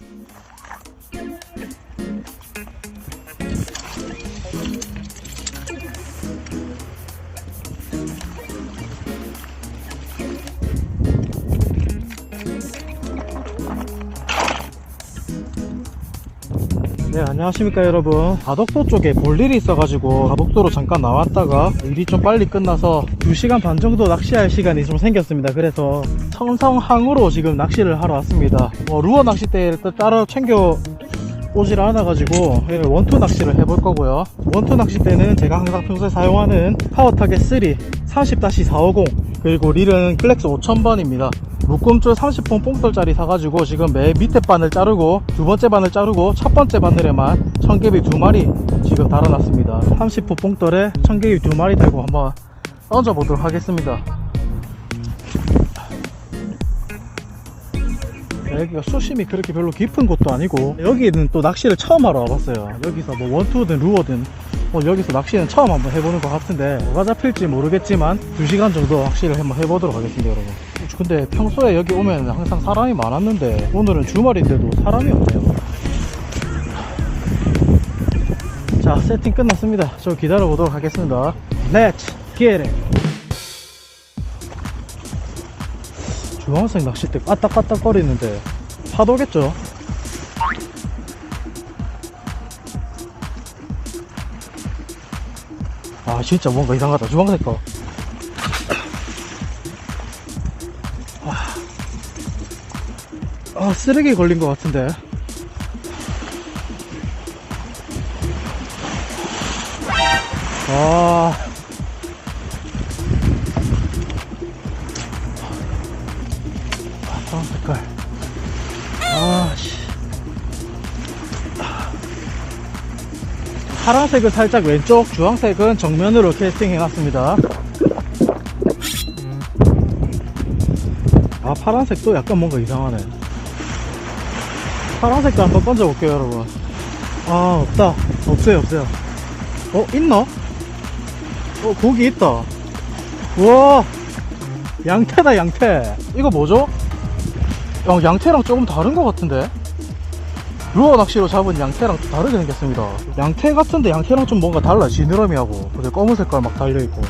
Thank you. 네 안녕하십니까 여러분. 가덕도 쪽에 볼 일이 있어가지고 가덕도로 잠깐 나왔다가 일이 좀 빨리 끝나서 2시간 반 정도 낚시할 시간이 좀 생겼습니다. 그래서 청성항으로 지금 낚시를 하러 왔습니다. 뭐 루어 낚싯대를 또 따로 챙겨 오질 않아가지고 예, 원투 낚시를 해볼 거고요. 원투 낚싯대는 제가 항상 평소에 사용하는 파워타겟 3 30-450 그리고 릴은 클렉스 5000번입니다 묶음줄 30번 뽕돌짜리 사가지고 지금 맨 밑에 바늘 자르고 두 번째 바늘 자르고 첫 번째 바늘에만 청개비 두 마리 지금 달아놨습니다. 30호 뽕돌에 청개비 두 마리 달고 한번 던져보도록 하겠습니다. 네, 여기가 수심이 그렇게 별로 깊은 곳도 아니고 여기는 또 낚시를 처음 하러 와봤어요. 여기서 뭐 원투든 루어든 뭐 여기서 낚시는 처음 한번 해보는 것 같은데 뭐가 잡힐지 모르겠지만 2시간 정도 낚시를 한번 해보도록 하겠습니다 여러분 근데 평소에 여기 오면 항상 사람이 많았는데 오늘은 주말인데도 사람이 없네요. 자 세팅 끝났습니다. 저 기다려 보도록 하겠습니다. Let's get it. 주황색 낚싯대 까딱까딱 거리는데 파도겠죠? 아 진짜 뭔가 이상하다. 주황색 거 아, 쓰레기 걸린 것 같은데. 아. 아, 파란 색깔. 아, 씨. 파란색은 살짝 왼쪽, 주황색은 정면으로 캐스팅 해놨습니다. 음. 아, 파란색도 약간 뭔가 이상하네. 파란색도 한번 던져볼게요 여러분. 아 없다. 없어요 없어요. 어 있나? 어 고기 있다. 우와! 양태다 양태. 이거 뭐죠? 어, 양태랑 조금 다른 것 같은데? 루어 낚시로 잡은 양태랑 좀 다르게 생겼습니다. 양태 같은데 양태랑 좀 뭔가 달라 지느러미하고. 근데 검은 색깔 막 달려있고.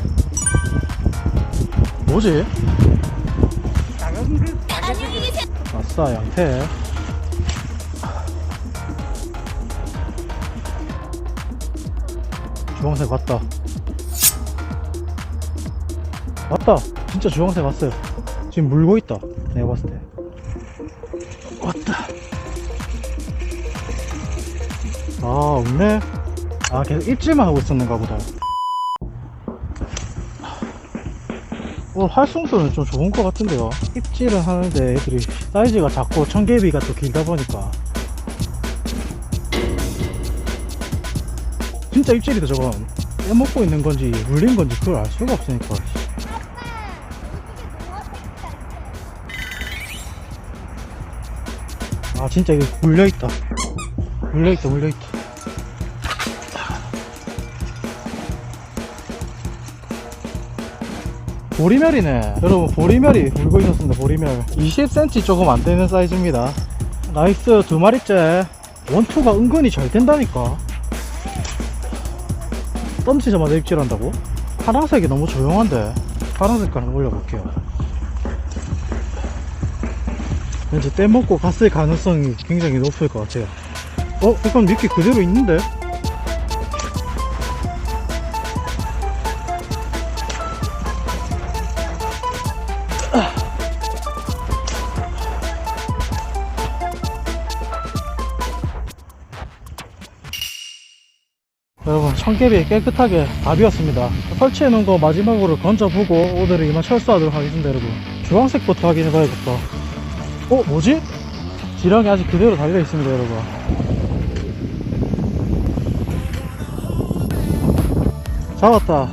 뭐지? 아싸 양태 주황색 왔다. 왔다. 진짜 주황색 왔어요. 지금 물고 있다. 내가 봤을 때. 왔다. 아 없네? 아 계속 입질만 하고 있었는가 보다. 오늘 활성도는 좀 좋은 것 같은데요. 입질은 하는데 애들이 사이즈가 작고 청개비가 또 길다 보니까 진짜 입질이다 저건 빼먹고 있는 건지 물린 건지 그걸 알 수가 없으니까. 아 진짜 이거 물려있다. 물려있다 물려있다. 보리멸이네. 여러분 보리멸이 물고 있었습니다 보리멸. 20cm 조금 안 되는 사이즈입니다. 나이스 두 마리째. 원투가 은근히 잘 된다니까 던지자마자 입질한다고? 파란색이 너무 조용한데 파란색깔 한번 올려볼게요 왠지 떼먹고 갔을 가능성이 굉장히 높을 것 같아요 어? 이건 미끼 그대로 있는데? 여러분 청개비 깨끗하게 다 비웠습니다. 설치해 놓은 거 마지막으로 건져보고 오늘은 이만 철수하도록 하겠습니다 여러분. 주황색부터 확인해 봐야겠다. 어 뭐지? 지렁이 아직 그대로 달려 있습니다 여러분. 잡았다.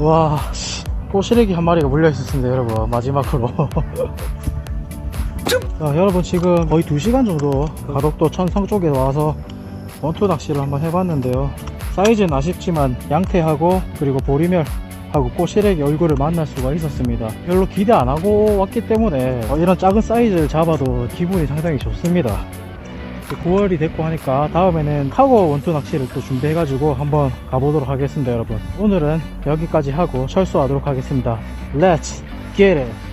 와 씨, 꼬시래기 한 마리가 물려 있었습니다 여러분. 마지막으로. 자, 여러분 지금 거의 2시간 정도 가덕도 천성 쪽에 와서 원투 낚시를 한번 해봤는데요 사이즈는 아쉽지만 양태하고 그리고 보리멸 하고 꼬시래기 얼굴을 만날 수가 있었습니다. 별로 기대 안 하고 왔기 때문에 어, 이런 작은 사이즈를 잡아도 기분이 상당히 좋습니다. 9월이 됐고 하니까 다음에는 카고 원투 낚시를 또 준비해가지고 한번 가보도록 하겠습니다 여러분 오늘은 여기까지 하고 철수하도록 하겠습니다 Let's get it